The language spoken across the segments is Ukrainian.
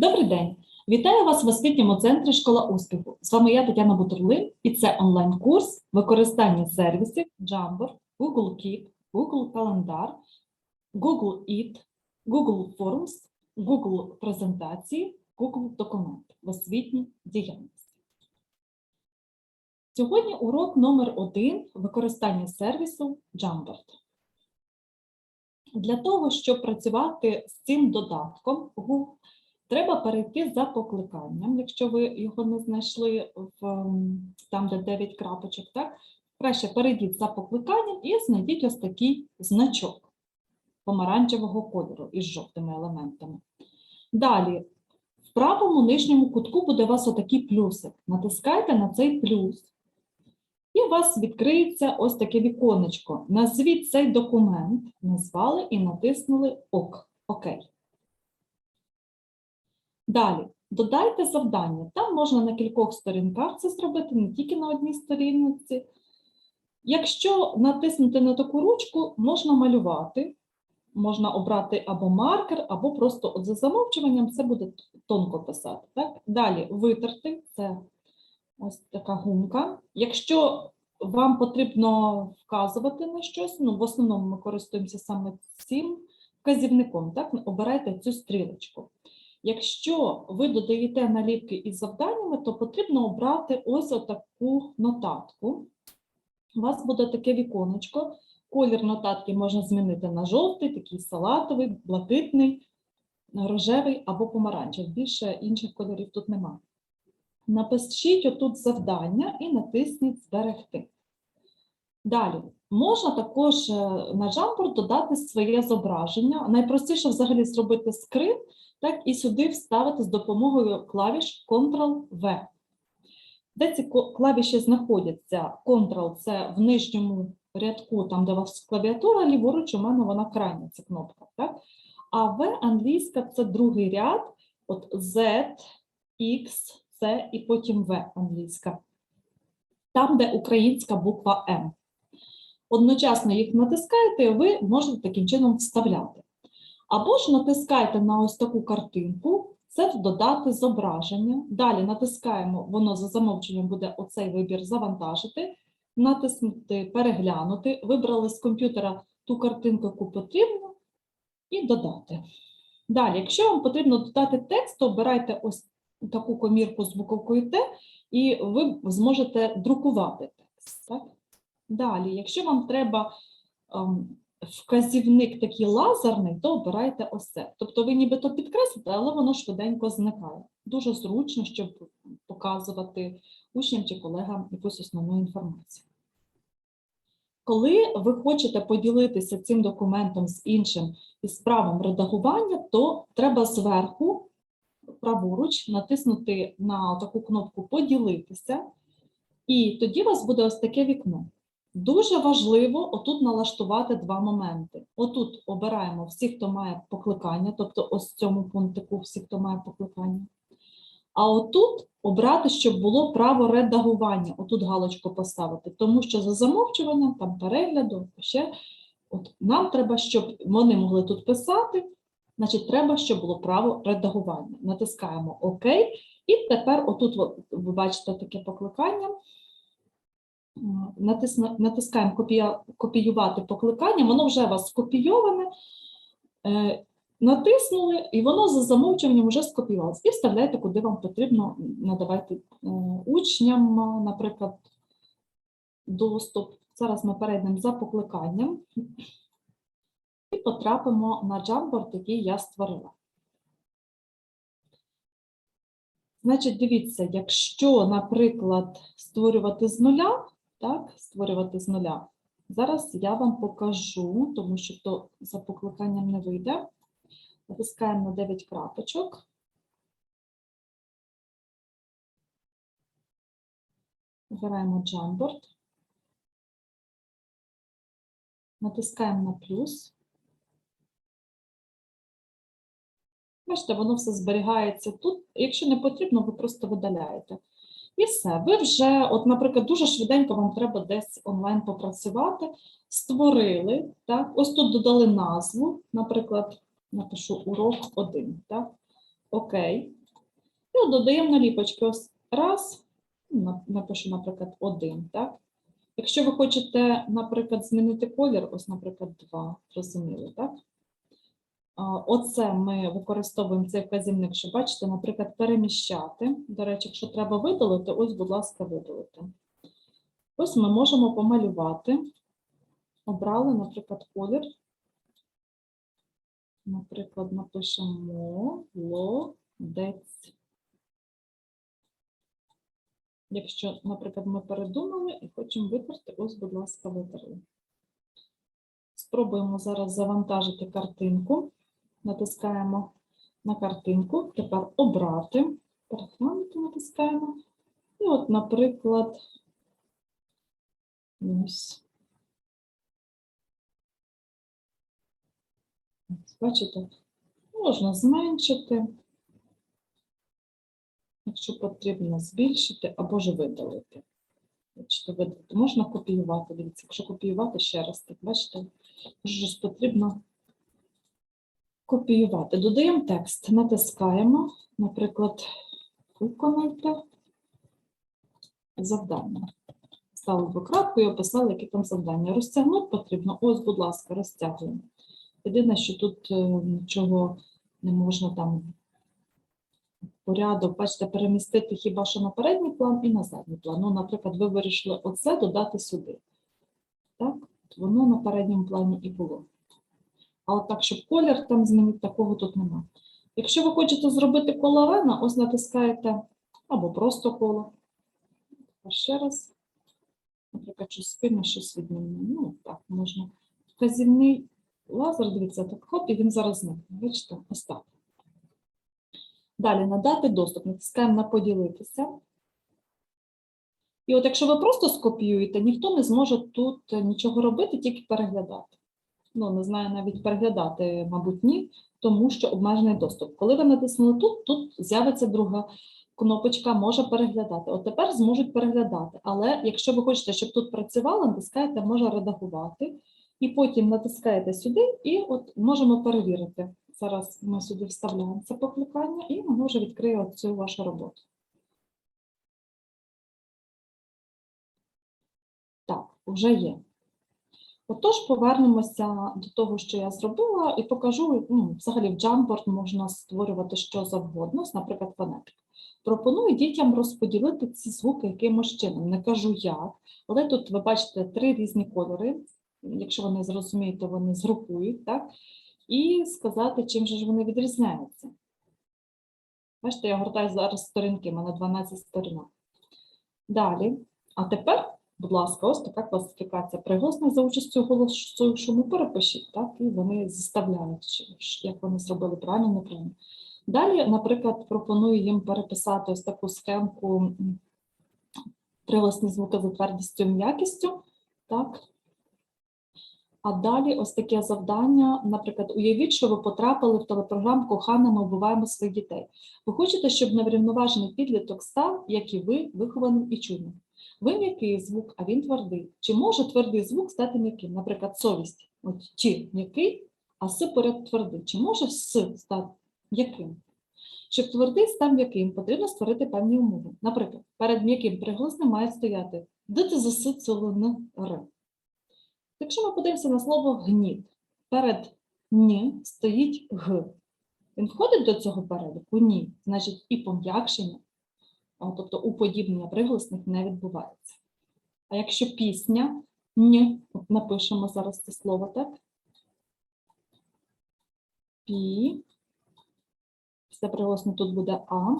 Добрий день! Вітаю вас в освітньому центрі Школа успіху. З вами я Тетяна Бутурлин, і це онлайн-курс використання сервісів Jamboard, Google Keep, Google Календар, Google Eat, Google Forms, Google презентації, Google Документи в освітній діяльності. Сьогодні урок номер один використання сервісу Jamboard. Для того, щоб працювати з цим додатком Google, треба перейти за покликанням, якщо ви його не знайшли в, там, де 9 крапочок, так? Краще перейдіть за покликанням і знайдіть ось такий значок помаранчевого кольору із жовтими елементами. Далі, в правому нижньому кутку буде у вас отакий плюсик. Натискайте на цей плюс. І у вас відкриється ось таке віконечко. Назвіть цей документ, назвали і натиснули ОК. ОК. Далі, додайте завдання. Там можна на кількох сторінках це зробити, не тільки на одній сторінці. Якщо натиснути на таку ручку, можна малювати. Можна обрати або маркер, або просто от за замовчуванням це буде тонко писати. Так? Далі витерти це ось така гумка. Якщо вам потрібно вказувати на щось, ну в основному ми користуємося саме цим вказівником, так? обирайте цю стрілочку. Якщо ви додаєте наліпки із завданнями, то потрібно обрати ось таку нотатку. У вас буде таке віконечко. Колір нотатки можна змінити на жовтий, такий салатовий, блакитний, рожевий або помаранчевий. Більше інших кольорів тут немає. Напишіть отут завдання і натисніть Зберегти. Далі, можна також е, на Jamboard додати своє зображення. Найпростіше взагалі зробити скрин, так і сюди вставити з допомогою клавіш Ctrl-V. Де ці клавіші знаходяться? Ctrl – це в нижньому рядку, там де у вас клавіатура, ліворуч у мене вона крайня, ця кнопка. Так? А V англійська це другий ряд, от Z, X, C і потім V англійська. Там, де українська буква М. Одночасно їх натискаєте, ви можете таким чином вставляти. Або ж натискайте на ось таку картинку, це додати зображення. Далі натискаємо, воно за замовченням буде оцей вибір завантажити, натиснути переглянути, вибрали з комп'ютера ту картинку, яку потрібно, і додати. Далі, якщо вам потрібно додати текст, то обирайте ось таку комірку з буковкою Т, і ви зможете друкувати текст. Так? Далі, якщо вам треба ем, вказівник такий лазерний, то обирайте ось це. Тобто ви нібито підкреслите, але воно швиденько зникає. Дуже зручно, щоб показувати учням чи колегам якусь основну інформацію. Коли ви хочете поділитися цим документом з іншим із правом редагування, то треба зверху, праворуч, натиснути на таку кнопку Поділитися, і тоді у вас буде ось таке вікно. Дуже важливо отут налаштувати два моменти. Отут обираємо всі, хто має покликання, тобто ось в цьому пунктику всі, хто має покликання. А отут обрати, щоб було право редагування, отут галочку поставити, тому що за замовчуванням, там перегляду, ще от нам треба, щоб вони могли тут писати, значить, треба, щоб було право редагування. Натискаємо ОК, і тепер отут от ви бачите таке покликання. Натискаємо копіювати покликання, воно вже у вас скопійоване. Е, Натиснули, і воно за замовчуванням вже скопіювалося. І вставляйте, куди вам потрібно надавати е, учням, е, наприклад, доступ. Зараз ми перейдемо за покликанням і потрапимо на Jamboard, який я створила. Значить, дивіться, якщо, наприклад, створювати з нуля, так, створювати з нуля, зараз я вам покажу, тому що то за покликанням не вийде. Натискаємо на 9 крапочок. Обираємо Jamboard. Натискаємо на плюс. Бачите, воно все зберігається тут. Якщо не потрібно, ви просто видаляєте. І все. Ви вже, от, наприклад, дуже швиденько вам треба десь онлайн попрацювати. Створили, так? Ось тут додали назву, наприклад, напишу урок 1, так? Окей. І от додаємо наліпочки. Ось раз, напишу, наприклад, один, так? Якщо ви хочете, наприклад, змінити колір, ось, наприклад, два, зрозуміло, так? Оце ми використовуємо цей вказівник, щоб бачите, наприклад, переміщати. До речі, якщо треба видалити, ось, будь ласка, видалити. Ось ми можемо помалювати. Обрали, наприклад, колір. Наприклад, напишемо молодець. Якщо, наприклад, ми передумали і хочемо витерти, ось, будь ласка, витерли. Спробуємо зараз завантажити картинку. Натискаємо на картинку. Тепер обрати. Переглянути натискаємо. І от, наприклад, ось. Бачите, можна зменшити, якщо потрібно збільшити або ж видалити. Бачите, видалити. Можна копіювати. Дивіться, якщо копіювати ще раз, так бачите, щось потрібно копіювати. Додаємо текст, натискаємо, наприклад, виконайте завдання. Ставили двокрапку і описали, які там завдання. Розтягнути потрібно. Ось, будь ласка, розтягуємо. Єдине, що тут е, нічого не можна там порядок, бачите, перемістити хіба що на передній план і на задній план. Ну, наприклад, ви вирішили оце додати сюди. Так, воно на передньому плані і було. А от так, щоб колір там змінити, такого тут нема. Якщо ви хочете зробити коло рана, ось натискаєте або просто коло. А ще раз. Наприклад, щось спільне, щось відмінне. Ну, так, можна. Вказівний лазер, дивіться, так хоп, і він зараз зникне. Бачите, ось. Далі надати доступ. Натискаємо на поділитися. І от якщо ви просто скопіюєте, ніхто не зможе тут е, нічого робити, тільки переглядати. Ну, не знаю, навіть переглядати, мабуть, ні, тому що обмежений доступ. Коли ви натиснули тут, тут з'явиться друга кнопочка може переглядати. От тепер зможуть переглядати. Але якщо ви хочете, щоб тут працювало, натискаєте може редагувати, і потім натискаєте сюди, і от можемо перевірити. Зараз ми сюди вставляємо це покликання, і воно вже відкриє цю вашу роботу. Так, вже є. Отож, повернемося до того, що я зробила, і покажу, ну, взагалі в Jamboard можна створювати що завгодно, наприклад, фонетик. Пропоную дітям розподілити ці звуки якимось чином. Не кажу як, але тут ви бачите три різні кольори. Якщо вони зрозуміють, то вони згрупують, так? І сказати, чим же ж вони відрізняються. Бачите, я гортаю зараз сторінки, в мене 12 сторінок. Далі. А тепер, будь ласка, ось така класифікація приголосних за участю голосу шуму перепишіть, так? І вони зіставляють, як вони зробили правильно, неправильно. Далі, наприклад, пропоную їм переписати ось таку схемку приголосні звуки за твердістю м'якістю. Так. А далі ось таке завдання. Наприклад, уявіть, що ви потрапили в телепрограму Кохана, ми вбиваємо своїх дітей. Ви хочете, щоб неврівноважений підліток став, як і ви, вихованим і чуйним. Ви м'який звук, а він твердий. Чи може твердий звук стати м'яким? Наприклад, совість. От чи м'який, а с поряд твердий. Чи може с стати м'яким? Щоб твердий став м'яким, потрібно створити певні умови. Наприклад, перед м'яким приголосним має стояти Р. Якщо ми подивимося на слово гніт, перед ні стоїть г. Він входить до цього переліку? Ні. Значить, і пом'якшення, тобто уподібнення приголосних не відбувається. А якщо пісня, ні, напишемо зараз це слово, так? Пі. Після приголосне тут буде А.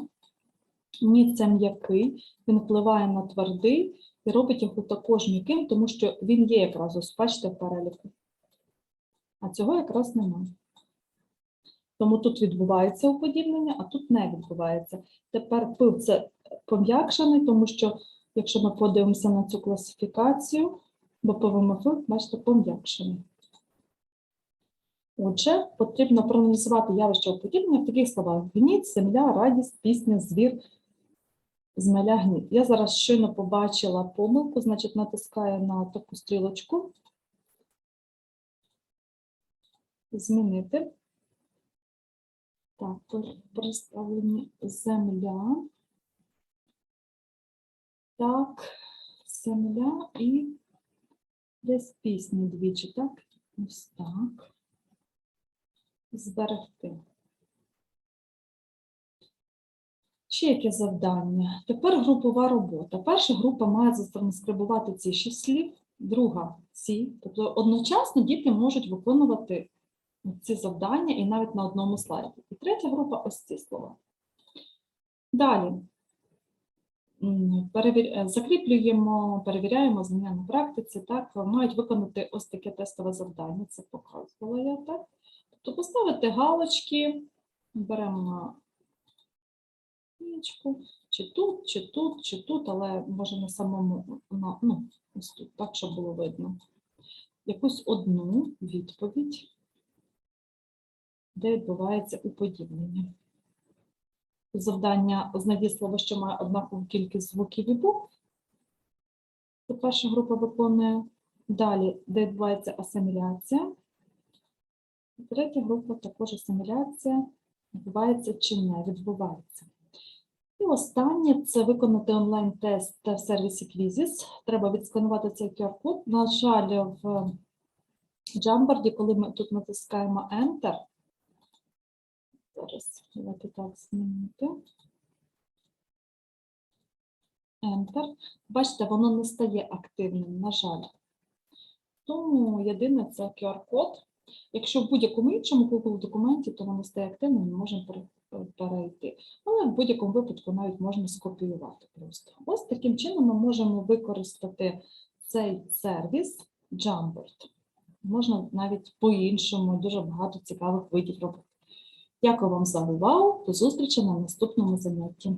Ні, це м'який, він впливає на твердий і робить його також м'яким, тому що він є якраз, ось бачите, в переліку. А цього якраз немає. Тому тут відбувається уподібнення, а тут не відбувається. Тепер пив це пом'якшений, тому що якщо ми подивимося на цю класифікацію, бо ПВМФ, бачите, пом'якшений. Отже, потрібно проаналізувати явище уподібнення в таких словах: гніт, земля, радість, пісня, звір, змеля, гніт. Я зараз щойно побачила помилку, значить, натискаю на таку стрілочку. Змінити. Так, пер- представлені земля. Так, земля і десь пісні двічі, так? Ось так. Зберегти. Ще яке завдання? Тепер групова робота. Перша група має затранскрибувати ці шість слів, друга ці. Тобто одночасно діти можуть виконувати ці завдання і навіть на одному слайді. І третя група ось ці слова. Далі. Е, Закріплюємо, перевіряємо знання на практиці. Так, мають виконати ось таке тестове завдання. Це показувала я так. Тобто поставити галочки, беремо на чи тут, чи тут, чи тут, але може на самому, на, ну, ось тут, так, щоб було видно. Якусь одну відповідь, де відбувається уподібнення. Завдання знайти слово, що має однакову кількість звуків і букв. Це перша група виконує. Далі, де відбувається асиміляція. Третя група також асиміляція відбувається чи не відбувається. І останнє це виконати онлайн-тест в сервісі Quizzes. Треба відсканувати цей QR-код. На жаль, в Jamboard, коли ми тут натискаємо Enter, зараз давайте так змінити. Enter. Бачите, воно не стає активним, на жаль. Тому єдине це QR-код. Якщо в будь-якому іншому Google документі, то воно стає активним, ми можемо перейти. Але в будь-якому випадку навіть можна скопіювати просто. Ось таким чином ми можемо використати цей сервіс Jamboard. Можна навіть по-іншому, дуже багато цікавих видів робити. Дякую вам за увагу. До зустрічі на наступному занятті.